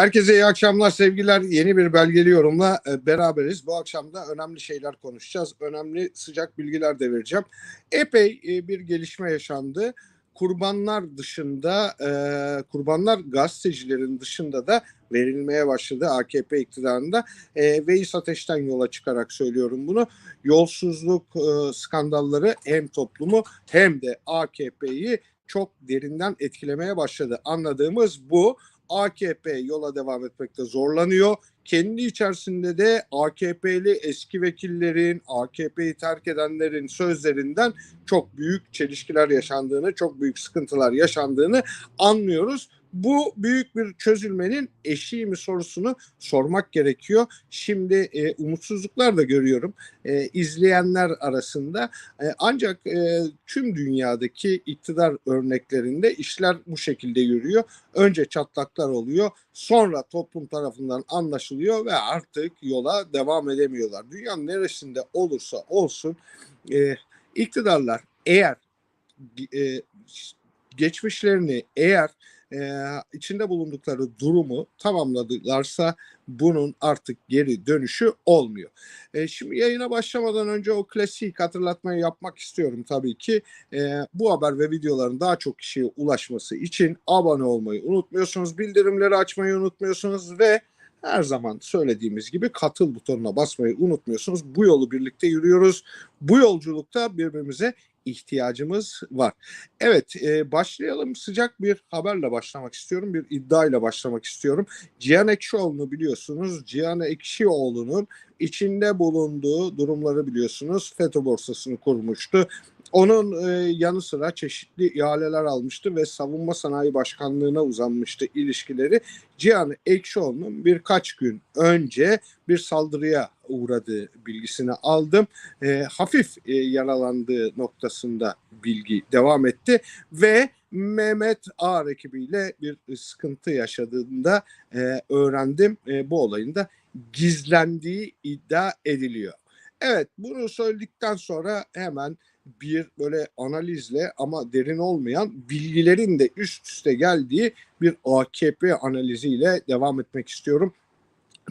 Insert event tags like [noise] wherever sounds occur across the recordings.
Herkese iyi akşamlar, sevgiler. Yeni bir belgeli yorumla e, beraberiz. Bu akşam da önemli şeyler konuşacağız. Önemli sıcak bilgiler de vereceğim. Epey e, bir gelişme yaşandı. Kurbanlar dışında, e, kurbanlar gazetecilerin dışında da verilmeye başladı AKP iktidarında. E, Veys Ateş'ten yola çıkarak söylüyorum bunu. Yolsuzluk skandalları hem toplumu hem de AKP'yi çok derinden etkilemeye başladı. Anladığımız bu. AKP yola devam etmekte zorlanıyor. Kendi içerisinde de AKP'li eski vekillerin, AKP'yi terk edenlerin sözlerinden çok büyük çelişkiler yaşandığını, çok büyük sıkıntılar yaşandığını anlıyoruz. Bu büyük bir çözülmenin eşiği mi sorusunu sormak gerekiyor. Şimdi e, umutsuzluklar da görüyorum e, izleyenler arasında. E, ancak e, tüm dünyadaki iktidar örneklerinde işler bu şekilde yürüyor. Önce çatlaklar oluyor, sonra toplum tarafından anlaşılıyor ve artık yola devam edemiyorlar. Dünyanın neresinde olursa olsun e, iktidarlar eğer e, geçmişlerini eğer e, içinde bulundukları durumu tamamladılarsa bunun artık geri dönüşü olmuyor. E, şimdi yayına başlamadan önce o klasik hatırlatmayı yapmak istiyorum tabii ki. E, bu haber ve videoların daha çok kişiye ulaşması için abone olmayı unutmuyorsunuz, bildirimleri açmayı unutmuyorsunuz ve her zaman söylediğimiz gibi katıl butonuna basmayı unutmuyorsunuz. Bu yolu birlikte yürüyoruz. Bu yolculukta birbirimize ihtiyacımız var. Evet e, başlayalım sıcak bir haberle başlamak istiyorum. Bir iddiayla başlamak istiyorum. Cihan Ekşioğlu'nu biliyorsunuz. Cihan Ekşioğlu'nun içinde bulunduğu durumları biliyorsunuz. FETÖ borsasını kurmuştu. Onun e, yanı sıra çeşitli ihaleler almıştı ve savunma sanayi başkanlığına uzanmıştı ilişkileri. Cihan Ekşioğlu'nun birkaç gün önce bir saldırıya uğradığı bilgisini aldım. E, hafif e, yaralandığı noktasında bilgi devam etti ve Mehmet Ağar ekibiyle bir sıkıntı yaşadığında e, öğrendim. E, bu olayın da gizlendiği iddia ediliyor. Evet bunu söyledikten sonra hemen bir böyle analizle ama derin olmayan bilgilerin de üst üste geldiği bir AKP analiziyle devam etmek istiyorum.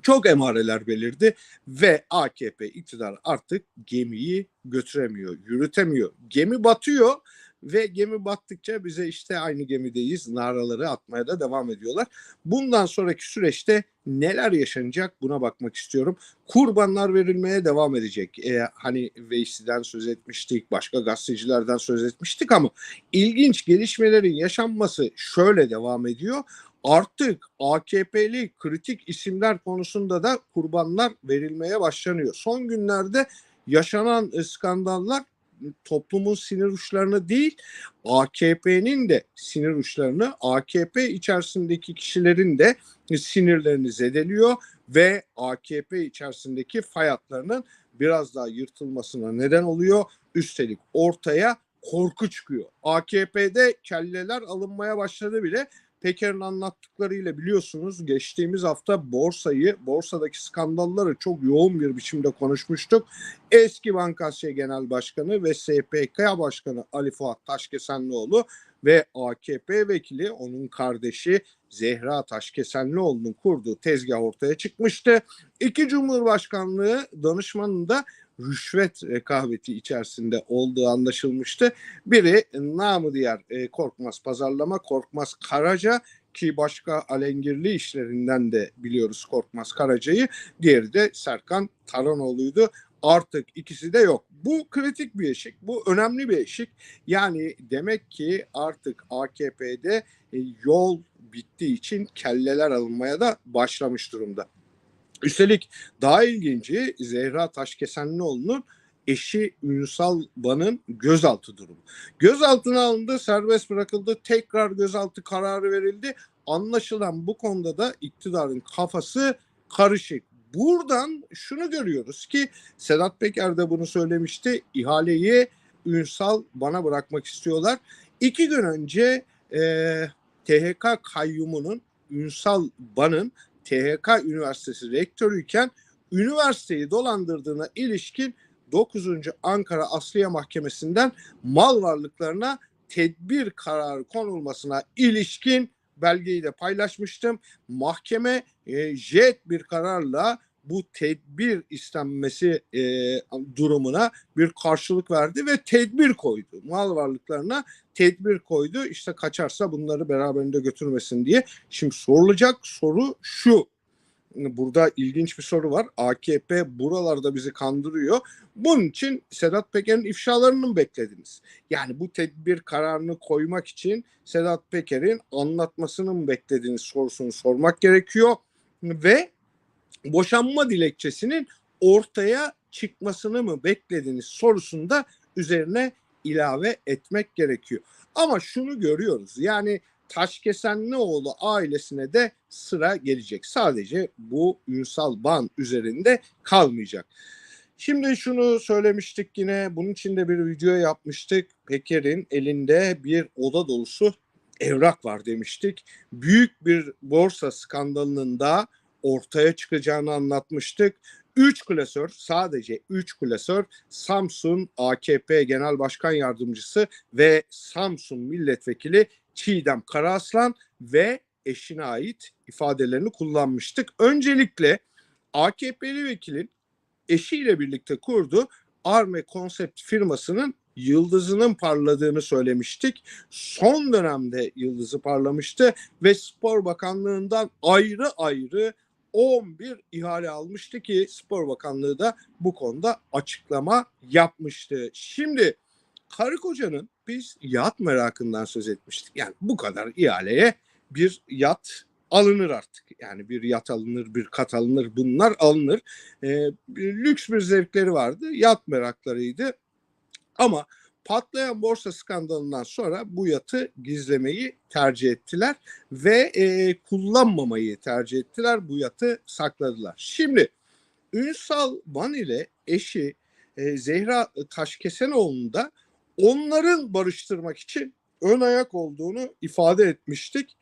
Çok emareler belirdi ve AKP iktidar artık gemiyi götüremiyor, yürütemiyor. Gemi batıyor ve gemi battıkça bize işte aynı gemideyiz naraları atmaya da devam ediyorlar. Bundan sonraki süreçte neler yaşanacak buna bakmak istiyorum. Kurbanlar verilmeye devam edecek. Ee, hani Veysi'den söz etmiştik, başka gazetecilerden söz etmiştik ama ilginç gelişmelerin yaşanması şöyle devam ediyor. Artık AKP'li kritik isimler konusunda da kurbanlar verilmeye başlanıyor. Son günlerde yaşanan skandallar toplumun sinir uçlarını değil AKP'nin de sinir uçlarını AKP içerisindeki kişilerin de sinirlerini zedeliyor ve AKP içerisindeki fay hatlarının biraz daha yırtılmasına neden oluyor. Üstelik ortaya korku çıkıyor. AKP'de kelleler alınmaya başladı bile. Peker'in anlattıklarıyla biliyorsunuz geçtiğimiz hafta borsayı, borsadaki skandalları çok yoğun bir biçimde konuşmuştuk. Eski Bankasya Genel Başkanı ve SPK Başkanı Ali Fuat Taşkesenlioğlu ve AKP vekili onun kardeşi Zehra Taşkesenlioğlu'nun kurduğu tezgah ortaya çıkmıştı. İki Cumhurbaşkanlığı danışmanın da rüşvet rekabeti içerisinde olduğu anlaşılmıştı. Biri namı diğer e, Korkmaz Pazarlama, Korkmaz Karaca ki başka alengirli işlerinden de biliyoruz Korkmaz Karaca'yı. Diğeri de Serkan Taranoğlu'ydu. Artık ikisi de yok. Bu kritik bir eşik, bu önemli bir eşik. Yani demek ki artık AKP'de e, yol bittiği için kelleler alınmaya da başlamış durumda. Üstelik daha ilginci Zehra Taşkesenlioğlu'nun eşi Ünsal Ban'ın gözaltı durumu. Gözaltına alındı, serbest bırakıldı, tekrar gözaltı kararı verildi. Anlaşılan bu konuda da iktidarın kafası karışık. Buradan şunu görüyoruz ki Sedat Peker de bunu söylemişti. İhaleyi Ünsal bana bırakmak istiyorlar. İki gün önce e, THK kayyumunun Ünsal Ban'ın THK Üniversitesi rektörüyken üniversiteyi dolandırdığına ilişkin 9. Ankara Asliye Mahkemesi'nden mal varlıklarına tedbir kararı konulmasına ilişkin belgeyi de paylaşmıştım. Mahkeme e, jet bir kararla bu tedbir istenmesi e, durumuna bir karşılık verdi ve tedbir koydu. Mal varlıklarına tedbir koydu. İşte kaçarsa bunları beraberinde götürmesin diye. Şimdi sorulacak soru şu. Burada ilginç bir soru var. AKP buralarda bizi kandırıyor. Bunun için Sedat Peker'in ifşalarını mı beklediniz? Yani bu tedbir kararını koymak için Sedat Peker'in anlatmasını mı beklediniz sorusunu sormak gerekiyor. Ve boşanma dilekçesinin ortaya çıkmasını mı beklediniz sorusunda üzerine ilave etmek gerekiyor. Ama şunu görüyoruz yani Taşkesenlioğlu ailesine de sıra gelecek. Sadece bu Ünsal Ban üzerinde kalmayacak. Şimdi şunu söylemiştik yine bunun için de bir video yapmıştık. Peker'in elinde bir oda dolusu evrak var demiştik. Büyük bir borsa skandalının da ortaya çıkacağını anlatmıştık. 3 klasör sadece 3 klasör Samsun AKP Genel Başkan Yardımcısı ve Samsun Milletvekili Çiğdem Karaaslan ve eşine ait ifadelerini kullanmıştık. Öncelikle AKP'li vekilin eşiyle birlikte kurduğu Arme Konsept firmasının yıldızının parladığını söylemiştik. Son dönemde yıldızı parlamıştı ve Spor Bakanlığı'ndan ayrı ayrı 11 ihale almıştı ki Spor Bakanlığı da bu konuda açıklama yapmıştı. Şimdi karı kocanın biz yat merakından söz etmiştik. Yani bu kadar ihaleye bir yat alınır artık. Yani bir yat alınır, bir kat alınır, bunlar alınır. Bir lüks bir zevkleri vardı, yat meraklarıydı. Ama patlayan borsa skandalından sonra bu yatı gizlemeyi tercih ettiler ve e, kullanmamayı tercih ettiler. Bu yatı sakladılar. Şimdi Ünsal Van ile eşi e, Zehra Taşkesenoğlu'nun da onların barıştırmak için ön ayak olduğunu ifade etmiştik.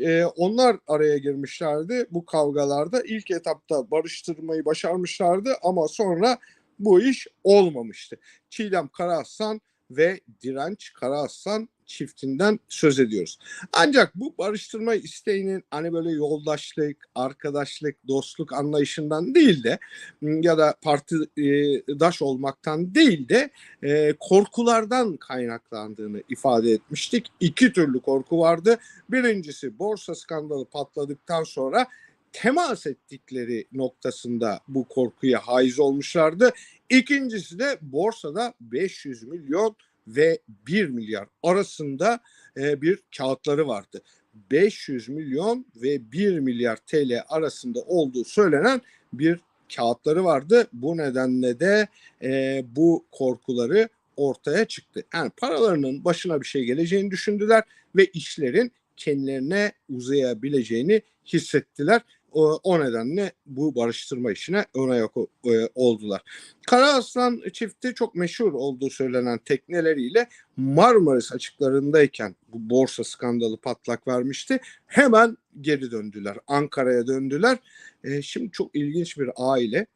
E, onlar araya girmişlerdi bu kavgalarda. İlk etapta barıştırmayı başarmışlardı ama sonra bu iş olmamıştı. Çiğdem Karaaslan ve Direnç Karaaslan çiftinden söz ediyoruz. Ancak bu barıştırma isteğinin hani böyle yoldaşlık, arkadaşlık, dostluk anlayışından değil de ya da partidaş olmaktan değil de e, korkulardan kaynaklandığını ifade etmiştik. İki türlü korku vardı. Birincisi borsa skandalı patladıktan sonra temas ettikleri noktasında bu korkuya haiz olmuşlardı. İkincisi de borsada 500 milyon ve 1 milyar arasında e, bir kağıtları vardı. 500 milyon ve 1 milyar TL arasında olduğu söylenen bir kağıtları vardı. Bu nedenle de e, bu korkuları ortaya çıktı. Yani paralarının başına bir şey geleceğini düşündüler ve işlerin kendilerine uzayabileceğini hissettiler. O, o nedenle bu barıştırma işine ön ayak e, oldular. Kara Aslan çifti çok meşhur olduğu söylenen tekneleriyle Marmaris açıklarındayken bu borsa skandalı patlak vermişti. Hemen geri döndüler. Ankara'ya döndüler. E, şimdi çok ilginç bir aile.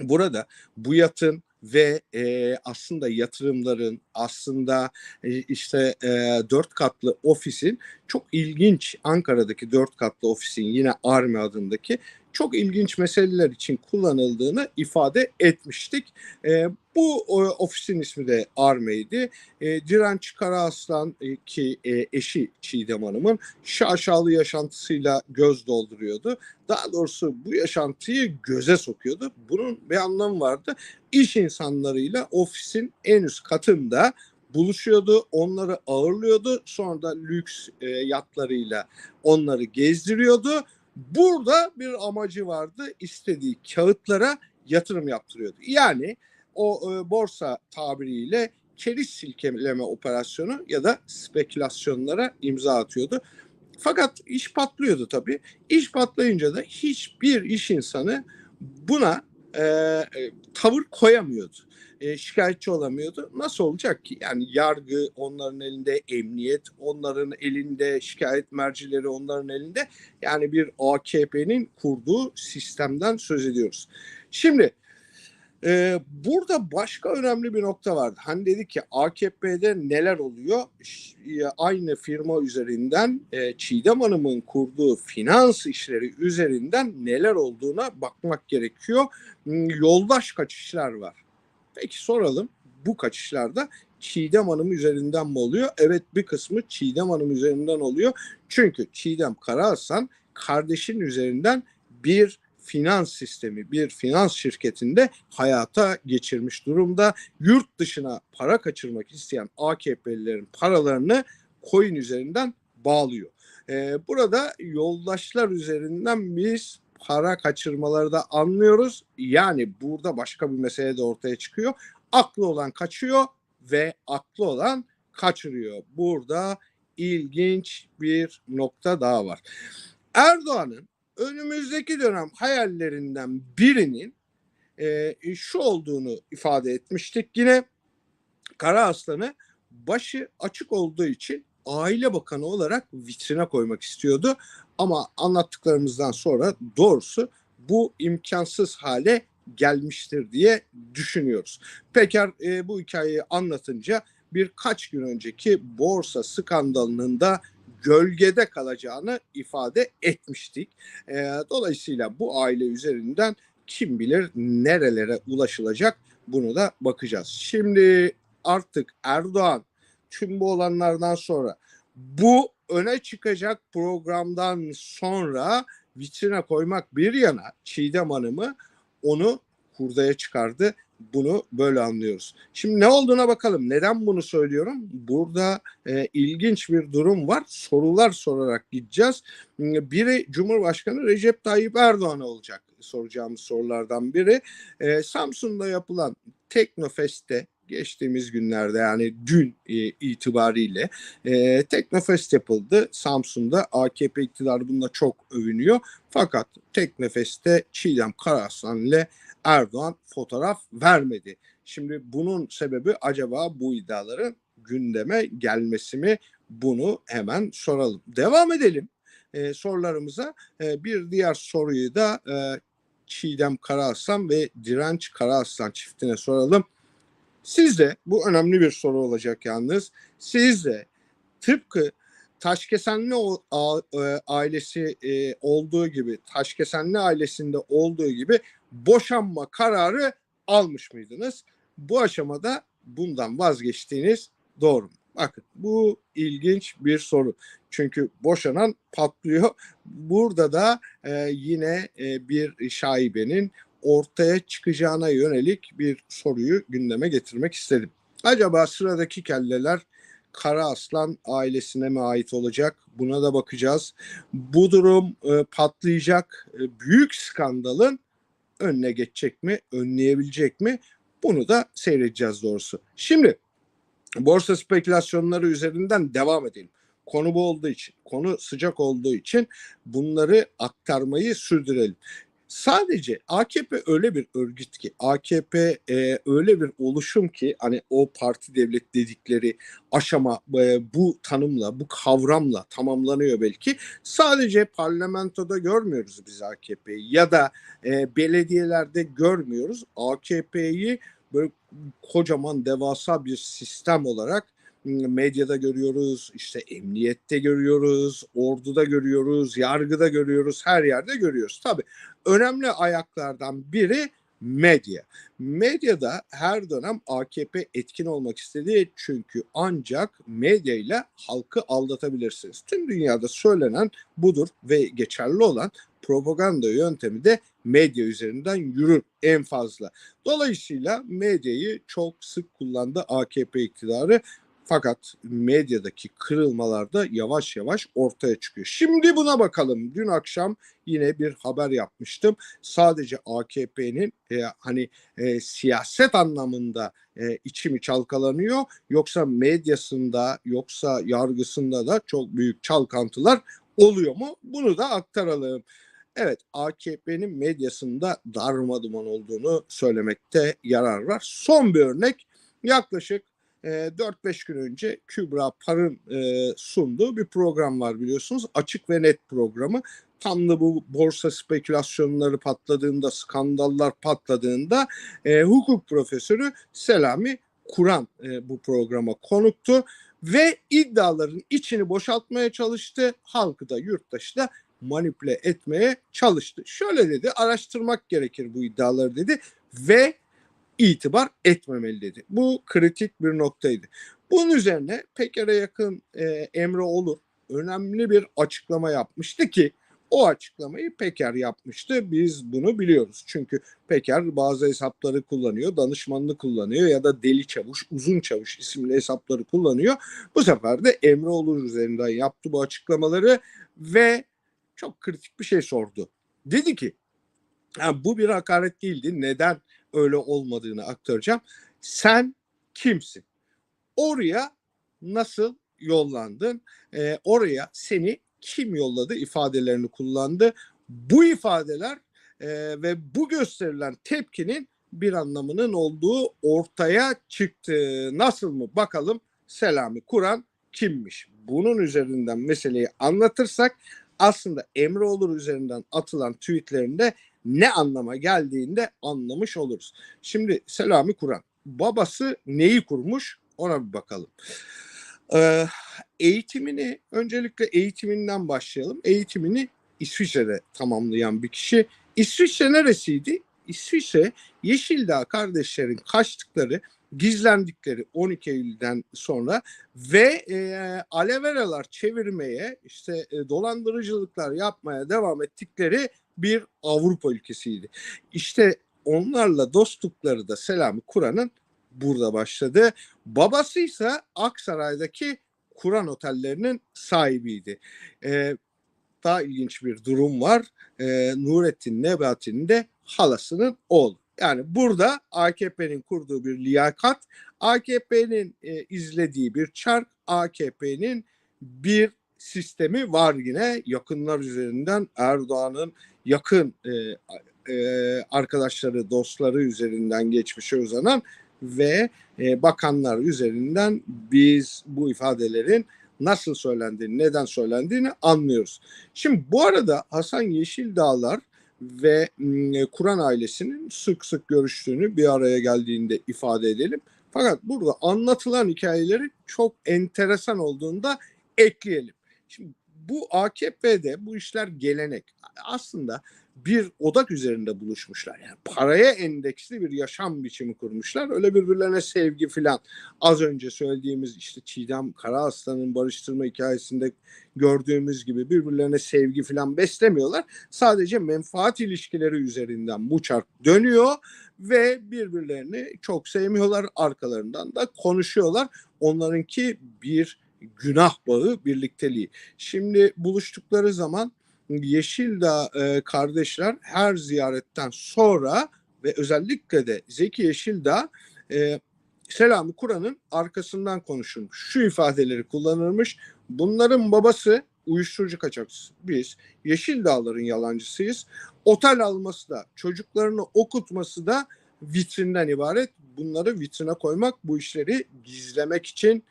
Burada bu yatın ve e, aslında yatırımların aslında e, işte e, dört katlı ofisin çok ilginç Ankara'daki dört katlı ofisin yine Army adındaki çok ilginç meseleler için kullanıldığını ifade etmiştik. E, bu o, ofisin ismi de Arme'ydi. E, Direnç Karaaslan e, ki e, eşi Çiğdem Hanım'ın şaşalı yaşantısıyla göz dolduruyordu. Daha doğrusu bu yaşantıyı göze sokuyordu. Bunun bir anlamı vardı. İş insanlarıyla ofisin en üst katında buluşuyordu, onları ağırlıyordu. Sonra da lüks e, yatlarıyla onları gezdiriyordu Burada bir amacı vardı. İstediği kağıtlara yatırım yaptırıyordu. Yani o e, borsa tabiriyle keriz silkeleme operasyonu ya da spekülasyonlara imza atıyordu. Fakat iş patlıyordu tabii. İş patlayınca da hiçbir iş insanı buna e, e tavır koyamıyordu e, şikayetçi olamıyordu. Nasıl olacak ki? Yani yargı onların elinde, emniyet onların elinde, şikayet mercileri onların elinde. Yani bir AKP'nin kurduğu sistemden söz ediyoruz. Şimdi Ee, burada başka önemli bir nokta vardı. Hani dedik ki AKP'de neler oluyor? Aynı firma üzerinden e, Çiğdem Hanım'ın kurduğu finans işleri üzerinden neler olduğuna bakmak gerekiyor. Hmm, Yoldaş kaçışlar var. Peki soralım bu kaçışlarda Çiğdem Hanım üzerinden mi oluyor? Evet bir kısmı Çiğdem Hanım üzerinden oluyor. Çünkü Çiğdem Karahasan kardeşin üzerinden bir finans sistemi, bir finans şirketinde hayata geçirmiş durumda. Yurt dışına para kaçırmak isteyen AKP'lilerin paralarını coin üzerinden bağlıyor. Ee, burada yoldaşlar üzerinden biz para kaçırmaları da anlıyoruz. Yani burada başka bir mesele de ortaya çıkıyor. Aklı olan kaçıyor ve aklı olan kaçırıyor. Burada ilginç bir nokta daha var. Erdoğan'ın önümüzdeki dönem hayallerinden birinin e, şu olduğunu ifade etmiştik. Yine Kara Aslan'ı başı açık olduğu için aile bakanı olarak vitrine koymak istiyordu. Ama anlattıklarımızdan sonra doğrusu bu imkansız hale gelmiştir diye düşünüyoruz. Peker e, bu hikayeyi anlatınca birkaç gün önceki borsa skandalının da gölgede kalacağını ifade etmiştik. E, dolayısıyla bu aile üzerinden kim bilir nerelere ulaşılacak bunu da bakacağız. Şimdi artık Erdoğan tüm bu olanlardan sonra bu öne çıkacak programdan sonra vitrine koymak bir yana Çiğdem Hanım'ı onu hurdaya çıkardı. Bunu böyle anlıyoruz. Şimdi ne olduğuna bakalım. Neden bunu söylüyorum? Burada e, ilginç bir durum var. Sorular sorarak gideceğiz. Biri Cumhurbaşkanı Recep Tayyip Erdoğan olacak soracağımız sorulardan biri. E, Samsun'da yapılan Teknofest'te geçtiğimiz günlerde yani dün e, itibariyle e, Teknofest yapıldı. Samsun'da AKP iktidarı bununla çok övünüyor. Fakat Teknofest'te Çiğdem Karaaslan ile Erdoğan fotoğraf vermedi. Şimdi bunun sebebi acaba bu iddiaların gündeme gelmesi mi? Bunu hemen soralım. Devam edelim e, sorularımıza. E, bir diğer soruyu da e, Çiğdem Karaaslan ve Direnç Karaaslan çiftine soralım. Sizde bu önemli bir soru olacak yalnız. Sizde tıpkı Taşkesenli e, ailesi e, olduğu gibi, Taşkesenli ailesinde olduğu gibi boşanma kararı almış mıydınız? Bu aşamada bundan vazgeçtiğiniz doğru mu? Bakın bu ilginç bir soru. Çünkü boşanan patlıyor. Burada da e, yine e, bir şaibenin ortaya çıkacağına yönelik bir soruyu gündeme getirmek istedim. Acaba sıradaki kelleler Kara Aslan ailesine mi ait olacak? Buna da bakacağız. Bu durum e, patlayacak e, büyük skandalın önüne geçecek mi? Önleyebilecek mi? Bunu da seyredeceğiz doğrusu. Şimdi borsa spekülasyonları üzerinden devam edelim. Konu bu olduğu için, konu sıcak olduğu için bunları aktarmayı sürdürelim. Sadece AKP öyle bir örgüt ki, AKP e, öyle bir oluşum ki hani o parti devlet dedikleri aşama e, bu tanımla, bu kavramla tamamlanıyor belki. Sadece parlamentoda görmüyoruz biz AKP'yi ya da e, belediyelerde görmüyoruz. AKP'yi böyle kocaman devasa bir sistem olarak medyada görüyoruz, işte emniyette görüyoruz, orduda görüyoruz, yargıda görüyoruz, her yerde görüyoruz. Tabii önemli ayaklardan biri medya. Medyada her dönem AKP etkin olmak istediği çünkü ancak medyayla halkı aldatabilirsiniz. Tüm dünyada söylenen budur ve geçerli olan propaganda yöntemi de medya üzerinden yürür en fazla. Dolayısıyla medyayı çok sık kullandı AKP iktidarı. Fakat medyadaki kırılmalar da yavaş yavaş ortaya çıkıyor. Şimdi buna bakalım. Dün akşam yine bir haber yapmıştım. Sadece AKP'nin e, hani e, siyaset anlamında e, içimi çalkalanıyor. Yoksa medyasında yoksa yargısında da çok büyük çalkantılar oluyor mu? Bunu da aktaralım. Evet AKP'nin medyasında darma duman olduğunu söylemekte yarar var. Son bir örnek yaklaşık e, 4-5 gün önce Kübra Par'ın e, sunduğu bir program var biliyorsunuz. Açık ve net programı. Tam da bu borsa spekülasyonları patladığında, skandallar patladığında e, hukuk profesörü Selami Kur'an e, bu programa konuktu ve iddiaların içini boşaltmaya çalıştı. Halkı da yurttaşı da manipüle etmeye çalıştı. Şöyle dedi araştırmak gerekir bu iddiaları dedi ve itibar etmemeli dedi. Bu kritik bir noktaydı. Bunun üzerine Peker'e yakın e, Emre Olur önemli bir açıklama yapmıştı ki o açıklamayı Peker yapmıştı. Biz bunu biliyoruz. Çünkü Peker bazı hesapları kullanıyor, danışmanını kullanıyor ya da Deli Çavuş, Uzun Çavuş isimli hesapları kullanıyor. Bu sefer de Emre Olur üzerinden yaptı bu açıklamaları ve çok kritik bir şey sordu. Dedi ki "Ha, bu bir hakaret değildi. Neden öyle olmadığını aktaracağım. Sen kimsin? Oraya nasıl yollandın? Ee, oraya seni kim yolladı ifadelerini kullandı. Bu ifadeler e, ve bu gösterilen tepkinin bir anlamının olduğu ortaya çıktı. Nasıl mı? Bakalım Selami Kur'an kimmiş? Bunun üzerinden meseleyi anlatırsak aslında Emre Olur üzerinden atılan tweetlerinde ne anlama geldiğini de anlamış oluruz. Şimdi Selami Kur'an babası neyi kurmuş ona bir bakalım. Ee, eğitimini öncelikle eğitiminden başlayalım. Eğitimini İsviçre'de tamamlayan bir kişi. İsviçre neresiydi? İsviçre Yeşildağ kardeşlerin kaçtıkları, gizlendikleri 12 Eylül'den sonra ve e, aleveralar çevirmeye, işte e, dolandırıcılıklar yapmaya devam ettikleri bir Avrupa ülkesiydi. İşte onlarla dostlukları da Selami Kur'an'ın burada başladı. Babası ise Aksaray'daki Kur'an otellerinin sahibiydi. Ee, daha ilginç bir durum var. Ee, Nurettin Nebati'nin de halasının oğlu. Yani burada AKP'nin kurduğu bir liyakat, AKP'nin e, izlediği bir çark, AKP'nin bir sistemi var yine yakınlar üzerinden Erdoğan'ın yakın e, e, arkadaşları, dostları üzerinden geçmişe uzanan ve e, bakanlar üzerinden biz bu ifadelerin nasıl söylendiğini, neden söylendiğini anlıyoruz. Şimdi bu arada Hasan Yeşildağlar ve m, Kur'an ailesinin sık sık görüştüğünü bir araya geldiğinde ifade edelim. Fakat burada anlatılan hikayeleri çok enteresan olduğunda ekleyelim. Şimdi bu AKP'de bu işler gelenek. Aslında bir odak üzerinde buluşmuşlar. Yani paraya endeksli bir yaşam biçimi kurmuşlar. Öyle birbirlerine sevgi filan. Az önce söylediğimiz işte Çiğdem Karaaslan'ın barıştırma hikayesinde gördüğümüz gibi birbirlerine sevgi filan beslemiyorlar. Sadece menfaat ilişkileri üzerinden bu çark dönüyor ve birbirlerini çok sevmiyorlar. Arkalarından da konuşuyorlar. Onlarınki bir günah bağı birlikteliği. Şimdi buluştukları zaman Yeşildağ e, kardeşler her ziyaretten sonra ve özellikle de Zeki Yeşildağ e, Selami Kur'an'ın arkasından konuşulmuş. Şu ifadeleri kullanılmış. Bunların babası uyuşturucu kaçakçısı. Biz Yeşildağların yalancısıyız. Otel alması da çocuklarını okutması da vitrinden ibaret. Bunları vitrine koymak bu işleri gizlemek için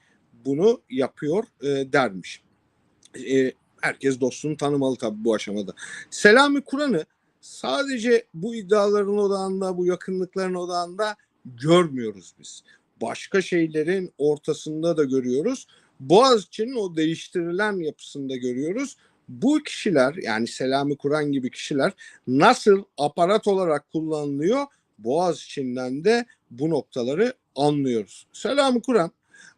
bunu yapıyor e, dermiş. E, herkes dostunu tanımalı tabii bu aşamada. Selami Kur'an'ı sadece bu iddiaların odağında, bu yakınlıkların odağında görmüyoruz biz. Başka şeylerin ortasında da görüyoruz. Boğaziçi'nin o değiştirilen yapısında görüyoruz. Bu kişiler yani Selami Kur'an gibi kişiler nasıl aparat olarak kullanılıyor Boğaziçi'nden de bu noktaları anlıyoruz. Selami Kur'an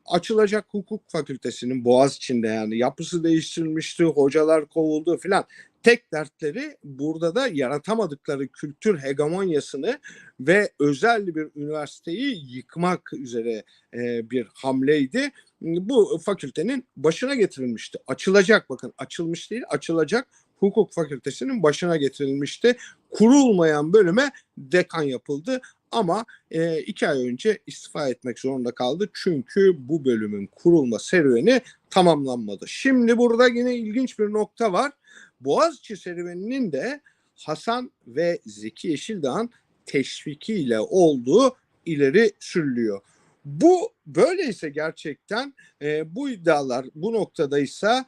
açılacak hukuk fakültesinin Boğaz içinde yani yapısı değiştirilmişti, hocalar kovuldu filan. Tek dertleri burada da yaratamadıkları kültür hegemonyasını ve özel bir üniversiteyi yıkmak üzere e, bir hamleydi. Bu fakültenin başına getirilmişti. Açılacak bakın açılmış değil açılacak hukuk fakültesinin başına getirilmişti. Kurulmayan bölüme dekan yapıldı ama e, iki ay önce istifa etmek zorunda kaldı. Çünkü bu bölümün kurulma serüveni tamamlanmadı. Şimdi burada yine ilginç bir nokta var. Boğaziçi serüveninin de Hasan ve Zeki Yeşildağ'ın teşvikiyle olduğu ileri sürülüyor. Bu böyleyse gerçekten e, bu iddialar bu noktadaysa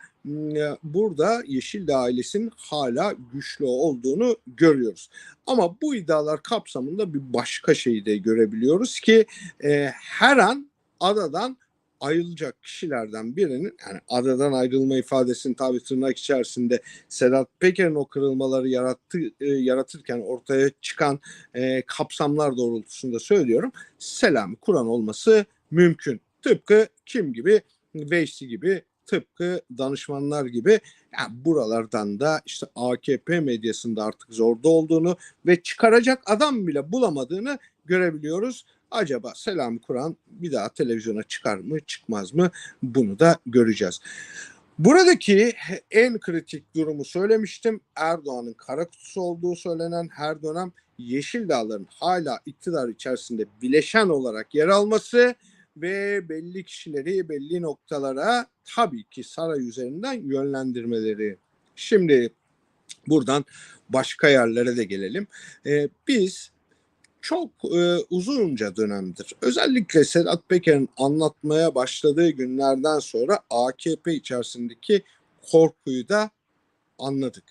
burada Yeşildağ ailesinin hala güçlü olduğunu görüyoruz. Ama bu iddialar kapsamında bir başka şeyi de görebiliyoruz ki e, her an adadan ayrılacak kişilerden birinin yani adadan ayrılma ifadesini tabi tırnak içerisinde Sedat Peker'in o kırılmaları yarattı, e, yaratırken ortaya çıkan e, kapsamlar doğrultusunda söylüyorum. Selam Kur'an olması mümkün. Tıpkı kim gibi? Veysi gibi tıpkı danışmanlar gibi yani buralardan da işte AKP medyasında artık zorda olduğunu ve çıkaracak adam bile bulamadığını görebiliyoruz. Acaba Selam Kur'an bir daha televizyona çıkar mı çıkmaz mı bunu da göreceğiz. Buradaki en kritik durumu söylemiştim. Erdoğan'ın kara kutusu olduğu söylenen her dönem Yeşil Dağların hala iktidar içerisinde bileşen olarak yer alması ve belli kişileri belli noktalara tabii ki saray üzerinden yönlendirmeleri. Şimdi buradan başka yerlere de gelelim. Ee, biz çok e, uzunca dönemdir. Özellikle Sedat Peker'in anlatmaya başladığı günlerden sonra AKP içerisindeki korkuyu da anladık.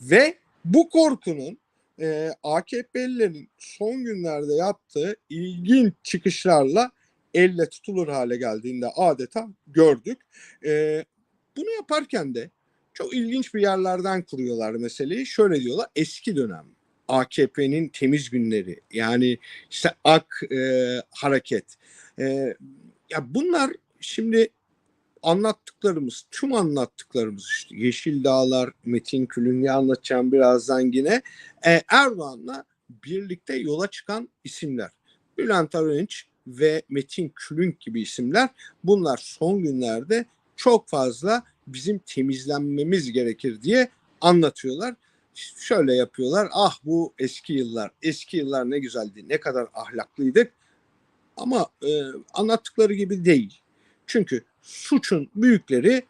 Ve bu korkunun e, AKP'lilerin son günlerde yaptığı ilginç çıkışlarla elle tutulur hale geldiğinde adeta gördük. E, bunu yaparken de çok ilginç bir yerlerden kuruyorlar meseleyi. Şöyle diyorlar eski dönem AKP'nin temiz günleri yani işte AK e, hareket. E, ya bunlar şimdi anlattıklarımız, tüm anlattıklarımız işte Yeşil Dağlar, Metin Külün'ü anlatacağım birazdan yine e, Erdoğan'la birlikte yola çıkan isimler. Bülent Arınç ve Metin Külünk gibi isimler bunlar son günlerde çok fazla bizim temizlenmemiz gerekir diye anlatıyorlar şöyle yapıyorlar. Ah bu eski yıllar, eski yıllar ne güzeldi, ne kadar ahlaklıydık. Ama e, anlattıkları gibi değil. Çünkü suçun büyükleri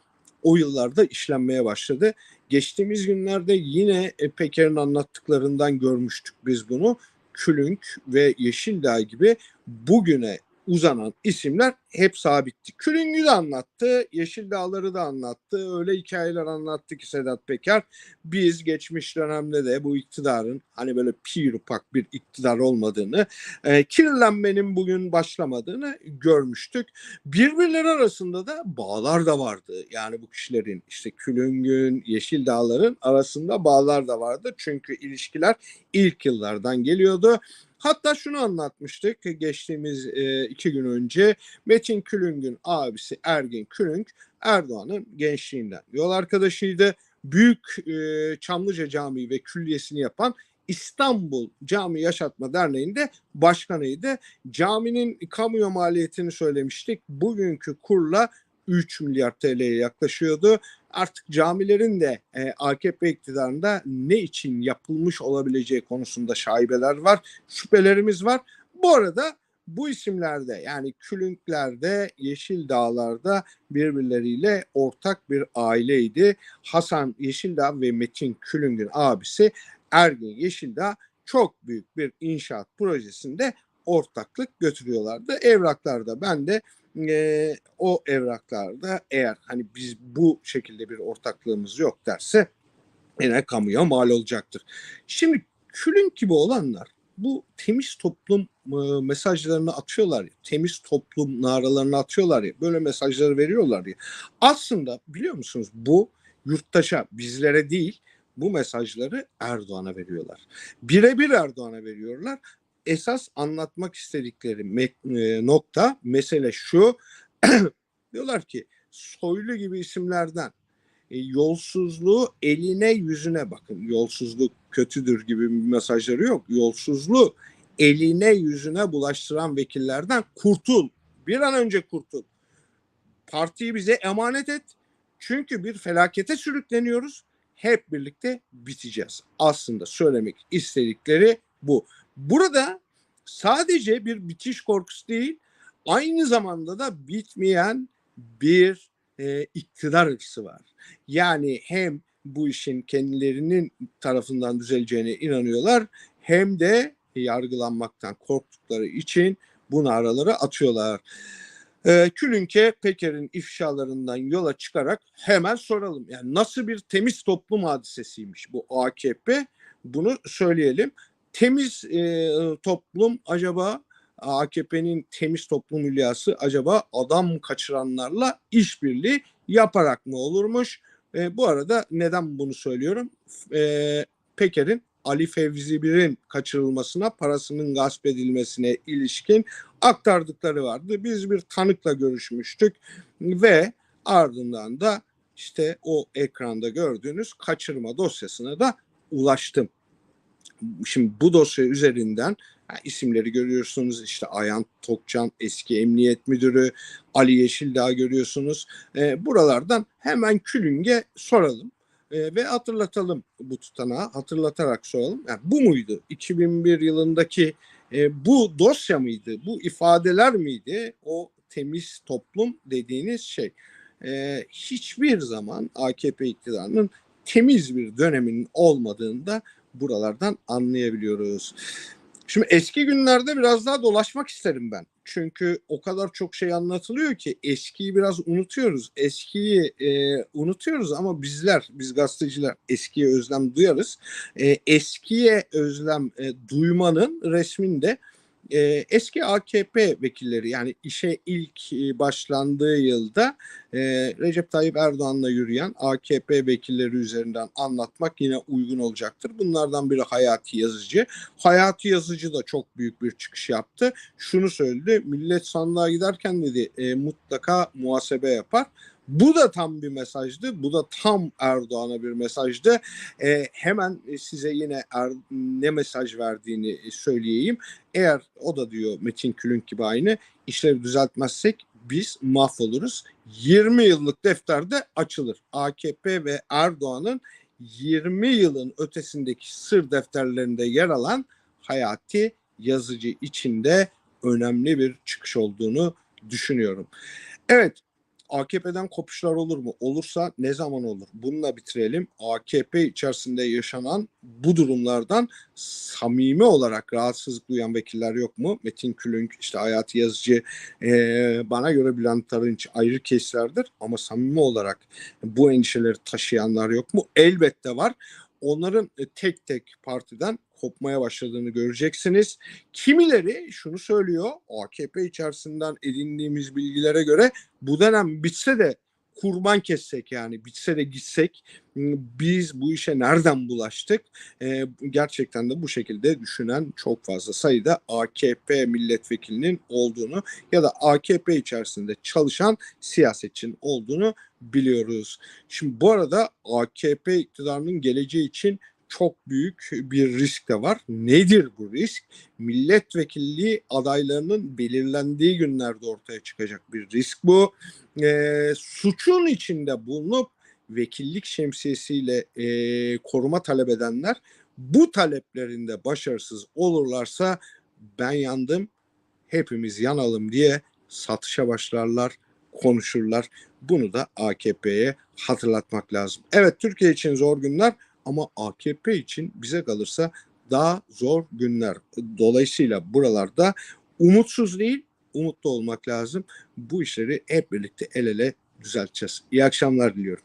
o yıllarda işlenmeye başladı. Geçtiğimiz günlerde yine e, Peker'in anlattıklarından görmüştük biz bunu. Külünk ve Yeşildağ gibi bugüne uzanan isimler hep sabitti. Külüngü de anlattı, Yeşil Dağları da anlattı. Öyle hikayeler anlattı ki Sedat Peker. Biz geçmiş dönemde de bu iktidarın hani böyle pir pak bir iktidar olmadığını, e, kirlenmenin bugün başlamadığını görmüştük. Birbirleri arasında da bağlar da vardı. Yani bu kişilerin işte Külüngün, Yeşil Dağların arasında bağlar da vardı. Çünkü ilişkiler ilk yıllardan geliyordu. Hatta şunu anlatmıştık geçtiğimiz e, iki gün önce Metin Külüng'ün abisi Ergin Külünk Erdoğan'ın gençliğinden yol arkadaşıydı. Büyük e, Çamlıca Camii ve külliyesini yapan İstanbul Cami Yaşatma Derneği'nde başkanıydı. Caminin kamuya maliyetini söylemiştik. Bugünkü kurla 3 milyar TL'ye yaklaşıyordu. Artık camilerin de e, AKP iktidarında ne için yapılmış olabileceği konusunda şaibeler var, şüphelerimiz var. Bu arada bu isimlerde yani Külünklerde, Yeşil Dağlar'da birbirleriyle ortak bir aileydi. Hasan Yeşildağ ve Metin Külüng'ün abisi Ergin Yeşildağ çok büyük bir inşaat projesinde ortaklık götürüyorlardı. Evraklarda ben de e, o evraklarda eğer hani biz bu şekilde bir ortaklığımız yok derse yine kamuya mal olacaktır. Şimdi külün gibi olanlar bu temiz toplum e, mesajlarını atıyorlar ya, temiz toplum naralarını atıyorlar ya, böyle mesajları veriyorlar ya. Aslında biliyor musunuz bu yurttaşa, bizlere değil, bu mesajları Erdoğan'a veriyorlar. Birebir Erdoğan'a veriyorlar esas anlatmak istedikleri e, nokta mesele şu. [clears throat] diyorlar ki soylu gibi isimlerden e, yolsuzluğu eline yüzüne bakın. Yolsuzluk kötüdür gibi bir mesajları yok. Yolsuzluğu eline yüzüne bulaştıran vekillerden kurtul. Bir an önce kurtul. Partiyi bize emanet et. Çünkü bir felakete sürükleniyoruz. Hep birlikte biteceğiz. Aslında söylemek istedikleri bu. Burada sadece bir bitiş korkusu değil, aynı zamanda da bitmeyen bir e, iktidar hırsı var. Yani hem bu işin kendilerinin tarafından düzeleceğine inanıyorlar hem de yargılanmaktan korktukları için bunu aralara atıyorlar. Ee, Külünke Peker'in ifşalarından yola çıkarak hemen soralım. Yani nasıl bir temiz toplum hadisesiymiş bu AKP? Bunu söyleyelim. Temiz e, toplum acaba AKP'nin temiz toplum hülyası acaba adam kaçıranlarla işbirliği yaparak mı olurmuş? E, bu arada neden bunu söylüyorum? E, Peker'in Ali Fevzi Bir'in kaçırılmasına, parasının gasp edilmesine ilişkin aktardıkları vardı. Biz bir tanıkla görüşmüştük ve ardından da işte o ekranda gördüğünüz kaçırma dosyasına da ulaştım. Şimdi bu dosya üzerinden ha, isimleri görüyorsunuz işte Ayhan Tokcan eski emniyet müdürü Ali Yeşildağ görüyorsunuz. E, buralardan hemen külünge soralım e, ve hatırlatalım bu tutanağı hatırlatarak soralım. Yani bu muydu 2001 yılındaki e, bu dosya mıydı bu ifadeler miydi o temiz toplum dediğiniz şey. E, hiçbir zaman AKP iktidarının temiz bir döneminin olmadığında buralardan anlayabiliyoruz. Şimdi eski günlerde biraz daha dolaşmak isterim ben. Çünkü o kadar çok şey anlatılıyor ki eskiyi biraz unutuyoruz. Eskiyi e, unutuyoruz ama bizler, biz gazeteciler eskiye özlem duyarız. E, eskiye özlem e, duymanın resminde e, eski AKP vekilleri yani işe ilk e, başlandığı yılda e, Recep Tayyip Erdoğan'la yürüyen AKP vekilleri üzerinden anlatmak yine uygun olacaktır. Bunlardan biri Hayati Yazıcı. Hayati Yazıcı da çok büyük bir çıkış yaptı. Şunu söyledi, millet sandığa giderken dedi e, mutlaka muhasebe yapar. Bu da tam bir mesajdı. Bu da tam Erdoğan'a bir mesajdı. E, hemen size yine er, ne mesaj verdiğini söyleyeyim. Eğer o da diyor Metin Külünk gibi aynı işleri düzeltmezsek biz mahvoluruz. 20 yıllık defterde açılır. AKP ve Erdoğan'ın 20 yılın ötesindeki sır defterlerinde yer alan Hayati Yazıcı içinde önemli bir çıkış olduğunu düşünüyorum. Evet AKP'den kopuşlar olur mu? Olursa ne zaman olur? Bununla bitirelim. AKP içerisinde yaşanan bu durumlardan samimi olarak rahatsızlık duyan vekiller yok mu? Metin Külünk, işte Hayati Yazıcı, e, bana göre Bülent Arınç ayrı keslerdir ama samimi olarak bu endişeleri taşıyanlar yok mu? Elbette var. Onların tek tek partiden kopmaya başladığını göreceksiniz. Kimileri şunu söylüyor AKP içerisinden edindiğimiz bilgilere göre bu dönem bitse de kurban kessek yani bitse de gitsek biz bu işe nereden bulaştık? Ee, gerçekten de bu şekilde düşünen çok fazla sayıda AKP milletvekilinin olduğunu ya da AKP içerisinde çalışan siyasetçinin olduğunu biliyoruz. Şimdi bu arada AKP iktidarının geleceği için çok büyük bir risk de var. Nedir bu risk? Milletvekilliği adaylarının belirlendiği günlerde ortaya çıkacak bir risk bu. E, suçun içinde bulunup vekillik şemsiyesiyle e, koruma talep edenler bu taleplerinde başarısız olurlarsa ben yandım hepimiz yanalım diye satışa başlarlar konuşurlar. Bunu da AKP'ye hatırlatmak lazım. Evet Türkiye için zor günler ama AKP için bize kalırsa daha zor günler. Dolayısıyla buralarda umutsuz değil, umutlu olmak lazım. Bu işleri hep birlikte el ele düzelteceğiz. İyi akşamlar diliyorum.